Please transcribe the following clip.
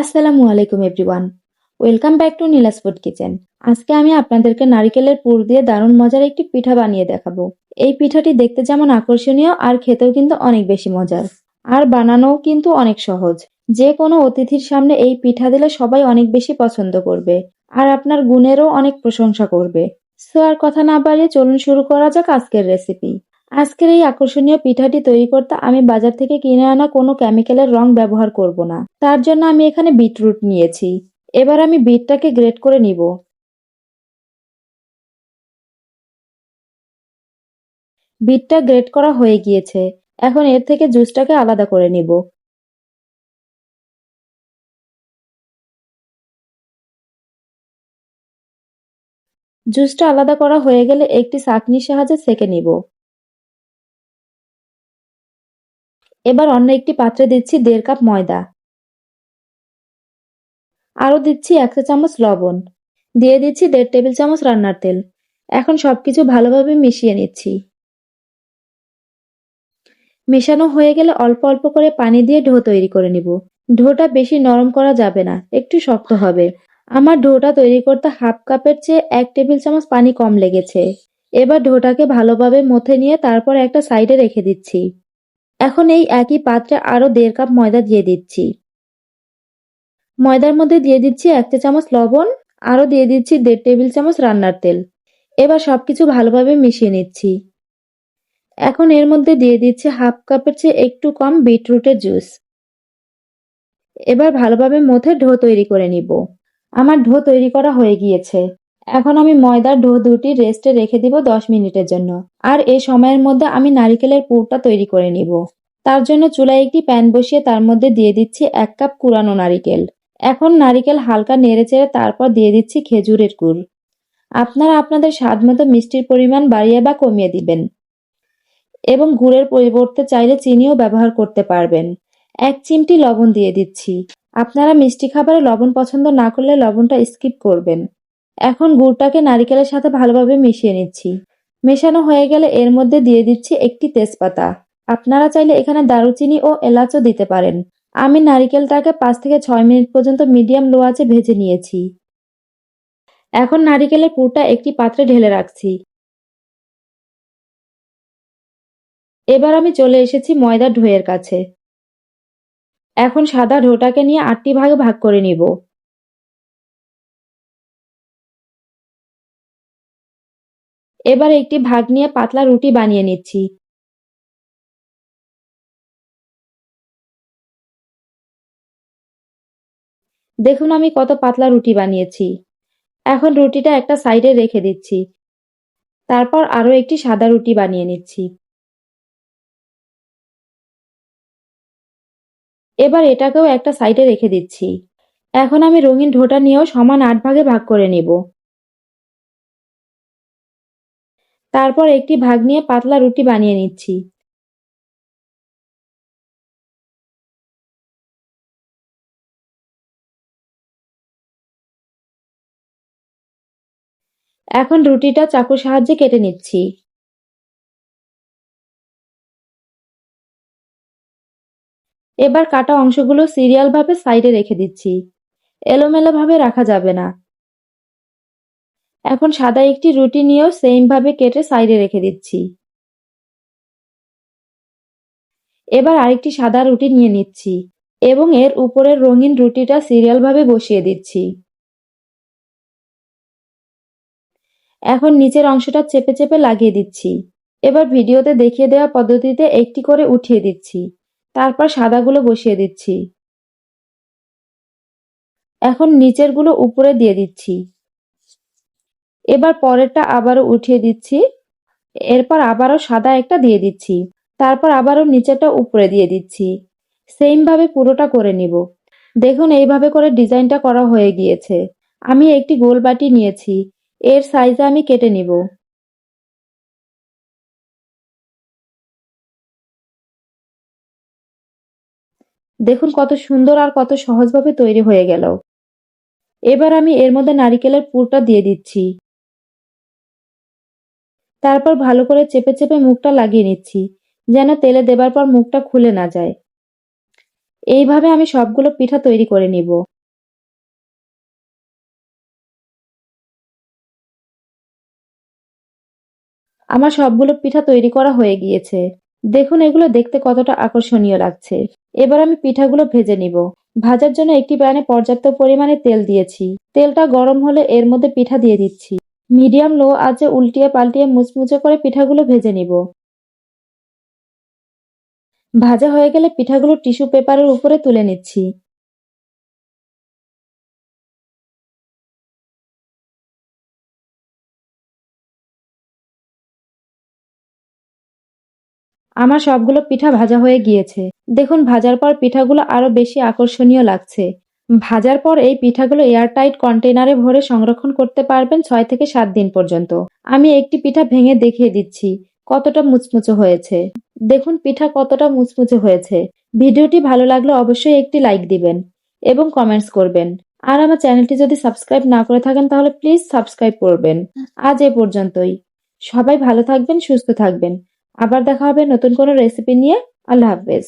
আসসালামু আলাইকুম, everyone. Welcome back to Nila's food kitchen. আজকে আমি আপনাদেরকে নারিকেলের পুর দিয়ে দারুণ মজার একটি পিঠা বানিয়ে দেখাবো। এই পিঠাটি দেখতে যেমন আকর্ষণীয় আর খেতেও কিন্তু অনেক বেশি মজার। আর বানানোও কিন্তু অনেক সহজ। যে কোনো অতিথির সামনে এই পিঠা দিলে সবাই অনেক বেশি পছন্দ করবে আর আপনার গুণেরও অনেক প্রশংসা করবে। সো আর কথা না বাড়িয়ে চলুন শুরু করা যাক আজকের রেসিপি। আজকের এই আকর্ষণীয় পিঠাটি তৈরি করতে আমি বাজার থেকে কিনে আনা কোনো কেমিক্যালের রং ব্যবহার করব না। তার জন্য আমি এখানে বিটরুট নিয়েছি। এবার আমি বিটটাকে গ্রেট করে নিব। বিটটা গ্রেট করা হয়ে গিয়েছে। এখন এর থেকে জুসটাকে আলাদা করে নিব। জুসটা আলাদা করা হয়ে গেলে একটি ছাঁকনির সাহায্যে সেঁকে নিব। এবার অন্য একটি পাত্রে দিচ্ছি দেড় কাপ ময়দা। আরও দিচ্ছি এক চামচ লবণ। দিয়ে দিচ্ছি দেড় টেবিল চামচ রান্নার তেল। এখন সবকিছু ভালোভাবে মিশিয়ে নিচ্ছি। মেশানো হয়ে গেলে অল্প অল্প করে পানি দিয়ে ঢো তৈরি করে নিব। ঢোটা বেশি নরম করা যাবে না, একটু শক্ত হবে। আমার ঢোটা তৈরি করতে হাফ কাপের চেয়ে এক টেবিল চামচ পানি কম লেগেছে। এবার ঢোটাকে ভালোভাবে মথে নিয়ে তারপর একটা সাইডে রেখে দিচ্ছি। এখন এই একই পাত্রে আরও দেড় কাপ ময়দা দিয়ে দিচ্ছি। ময়দার মধ্যে দিয়ে দিচ্ছি এক চা চামচ লবণ আরও দিয়ে দিচ্ছি দেড় টেবিল চামচ রান্নার তেল। এবার সবকিছু ভালোভাবে মিশিয়ে নিচ্ছি। এখন এর মধ্যে দিয়ে দিচ্ছি হাফ কাপের চেয়ে একটু কম বিটরুটের জুস। এবার ভালোভাবে মথে ঢো তৈরি করে নিব। আমার ঢো তৈরি করা হয়ে গিয়েছে। এখন আমি ময়দার ঢো দুটি রেস্টে রেখে দিব দশ মিনিটের জন্য। আর এই সময়ের মধ্যে আমি নারিকেলের পুরটা তৈরি করে নিব। তার জন্য চুলায় একটি প্যান বসিয়ে তার মধ্যে দিয়ে দিচ্ছি এক কাপ কুড়ানো নারিকেল। এখন নারিকেল হালকা নেড়ে চেড়ে তারপর দিয়ে দিচ্ছি খেজুরের গুড়। আপনারা আপনাদের স্বাদ মতো মিষ্টির পরিমাণ বাড়িয়ে বা কমিয়ে দিবেন। এবং গুড়ের পরিবর্তে চাইলে চিনিও ব্যবহার করতে পারবেন। এক চিমটি লবণ দিয়ে দিচ্ছি। আপনারা মিষ্টি খাবারে লবণ পছন্দ না করলে লবণটা স্কিপ করবেন। এখন গুড়টাকে নারিকেলের সাথে ভালোভাবে মিশিয়ে নিচ্ছি। মেশানো হয়ে গেলে এর মধ্যে দিয়ে দিচ্ছি একটি তেজপাতা। আপনারা চাইলে এখানে দারুচিনি ও এলাচও দিতে পারেন। আমি নারিকেলটাকে পাঁচ থেকে ছয় মিনিট পর্যন্ত মিডিয়াম লো আঁচে ভেজে নিয়েছি। এখন নারিকেলের পুরটা একটি পাত্রে ঢেলে রাখছি। এবার আমি চলে এসেছি ময়দা ঢোয়ের কাছে। এখন সাদা ঢোটাকে নিয়ে আটটি ভাগে ভাগ করে নিব। এবার একটি ভাগ নিয়ে পাতলা রুটি বানিয়ে নিচ্ছি। দেখুন আমি কত পাতলা রুটি বানিয়েছি। এখন রুটিটা একটা সাইডে রেখে দিচ্ছি। তারপর আরও একটি সাদা রুটি বানিয়ে নিচ্ছি। এবার এটাকেও একটা সাইডে রেখে দিচ্ছি। এখন আমি রঙিন ঢোটা নিয়েও সমান আট ভাগে ভাগ করে নিব। তারপর একটি ভাগ নিয়ে পাতলা রুটি বানিয়ে নিচ্ছি। এখন রুটিটা চাকুর সাহায্যে কেটে নিচ্ছি। এবার কাটা অংশগুলো সিরিয়াল ভাবে সাইডে রেখে দিচ্ছি। এলোমেলো ভাবে রাখা যাবে না। এখন সাদা একটি রুটি নিয়েও সেম ভাবে কেটে সাইডে রেখে দিচ্ছি। এবার আরেকটি সাদা রুটি নিয়ে নিচ্ছি এবং এর উপরের রঙিন রুটিটা সিরিয়াল ভাবে বসিয়ে দিচ্ছি। এখন নিচের অংশটা চেপে চেপে লাগিয়ে দিচ্ছি। এবার ভিডিওতে দেখিয়ে দেওয়া পদ্ধতিতে একটি করে উঠিয়ে দিচ্ছি। তারপর সাদাগুলো বসিয়ে দিচ্ছি। এখন নিচেরগুলো উপরে দিয়ে দিচ্ছি। এবার পরেরটা আবারও উঠিয়ে দিচ্ছি। এরপর আবারও সাদা একটা দিয়ে দিচ্ছি। তারপর আবারও নিচেরটা উপরে দিয়ে দিচ্ছি। সেম ভাবে পুরোটা করে নিব। দেখুন, এইভাবে করে ডিজাইনটা করা হয়ে গিয়েছে। আমি একটি গোল বাটি নিয়েছি। এর সাইজে আমি কেটে নিব। দেখুন, কত সুন্দর আর কত সহজভাবে তৈরি হয়ে গেল। এবার আমি এর মধ্যে নারিকেলের পুরটা দিয়ে দিচ্ছি। তারপর ভালো করে চেপে চেপে মুখটা লাগিয়ে নিচ্ছি, যেন তেলে দেবার পর মুখটা খুলে না যায়। এইভাবে আমি সবগুলো পিঠা তৈরি করে নিব। আমার সবগুলো পিঠা তৈরি করা হয়ে গিয়েছে। দেখুন, এগুলো দেখতে কতটা আকর্ষণীয় লাগছে। এবার আমি পিঠাগুলো ভেজে নিব। ভাজার জন্য একটি প্যানে পর্যাপ্ত পরিমাণে তেল দিয়েছি। তেলটা গরম হলে এর মধ্যে পিঠা দিয়ে দিচ্ছি। মিডিয়াম, লো, আঁচে উল্টিয়ে পাল্টিয়ে মুচমুচে করে পিঠাগুলো ভেজে নিব। ভাজা হয়ে গেলে পিঠাগুলো টিস্যু পেপারের উপরে তুলে নিচ্ছি। আমার সবগুলো পিঠা ভাজা হয়ে গিয়েছে। দেখুন, ভাজার পর পিঠাগুলো আরও বেশি আকর্ষণীয় লাগছে। ভাজার পর এই পিঠাগুলো এয়ারটাইট কন্টেনারে ভরে সংরক্ষণ করতে পারবেন ছয় থেকে সাত দিন পর্যন্ত। আমি একটি পিঠা ভেঙে দেখিয়ে দিচ্ছি, কতটা মুচমুচে হয়েছে। দেখুন পিঠা কতটা মুচমুচে হয়েছে। ভিডিওটি ভালো লাগলে অবশ্যই একটি লাইক দিবেন এবং কমেন্টস করবেন। আর আমার চ্যানেলটি যদি সাবস্ক্রাইব না করে থাকেন তাহলে প্লিজ সাবস্ক্রাইব করবেন। আজ এ পর্যন্তই। সবাই ভালো থাকবেন, সুস্থ থাকবেন। আবার দেখা হবে নতুন কোনো রেসিপি নিয়ে। আল্লাহ হাফেজ।